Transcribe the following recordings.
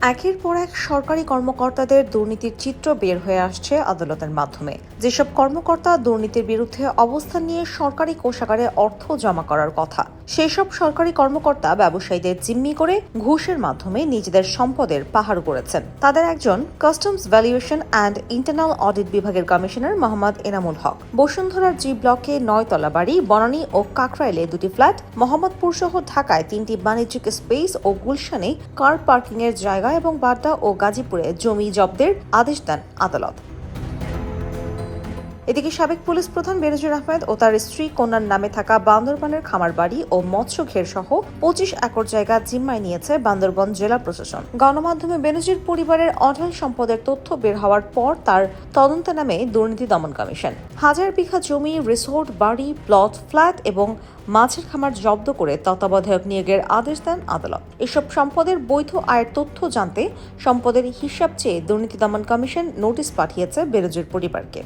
একের পর এক সরকারি কর্মকর্তাদের দুর্নীতির চিত্র বের হয়ে আসছে আদালতের মাধ্যমে। যেসব কর্মকর্তা দুর্নীতির বিরুদ্ধে অবস্থান নিয়ে সরকারি কোষাগারে অর্থ জমা করার কথা সেসব সরকারি কর্মকর্তা ব্যবসায়ীদের জিম্মি করে ঘুষের মাধ্যমে নিজেদের সম্পদের পাহাড় করেছেন তাদের একজন customs valuation and internal audit বিভাগের কমিশনার মোহাম্মদ এনামুল হক। বসুন্ধরার জি ব্লকে নয়তলা বাড়ি, বনানী ও কাকরাইলে দুটি ফ্ল্যাট, মোহাম্মদপুর সহ ঢাকায় তিনটি বাণিজ্যিক স্পেস ও গুলশানে কার পার্কিং এর জায়গা এবং বাড্ডা ও গাজীপুরে জমি জব্দের আদেশ দেন আদালত। এদিকে সাবেক পুলিশ প্রধান বেনজির আহমেদ ও তার স্ত্রী কন্যার নামে থাকা বান্দরবানের খামার বাড়ি ও মৎস্য ঘের সহ পঁচিশ একর জায়গা জিম্মায় নিয়েছে বান্দরবন জেলা প্রশাসন। গণমাধ্যমে বেনজির পরিবারের অঢাল সম্পদের তথ্য বের হওয়ার পর তার তদন্তে নামে দুর্নীতি দমন কমিশন। হাজার বিঘা জমি, রিসোর্ট, বাড়ি, প্লট, ফ্ল্যাট এবং মাছের খামার জব্দ করে তত্ত্বাবধায়ক নিয়োগের আদেশ দেন আদালত। এসব সম্পদের বৈধ আয়ের তথ্য জানতে সম্পদের হিসাব চেয়ে দুর্নীতি দমন কমিশন নোটিশ পাঠিয়েছে বেনজির পরিবারকে।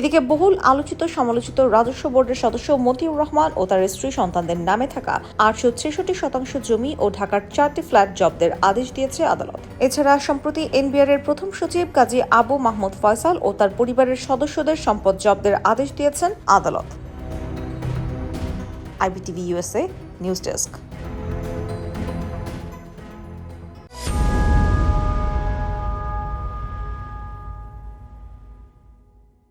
এদিকে বহুল আলোচিত সমালোচিত রাজস্ব বোর্ডের সদস্য মতিউর রহমান ও তার স্ত্রী সন্তানদের নামে থাকা আটশো ছেষট্টি শতাংশ জমি ও ঢাকার চারটি ফ্ল্যাট জব্দের আদেশ দিয়েছে আদালত। এছাড়া সম্প্রতি এনবিআর এর প্রথম সচিব কাজী আবু মাহমুদ ফয়সাল ও তার পরিবারের সদস্যদের সম্পদ জব্দের আদেশ দিয়েছেন আদালত। IBTV USA news desk.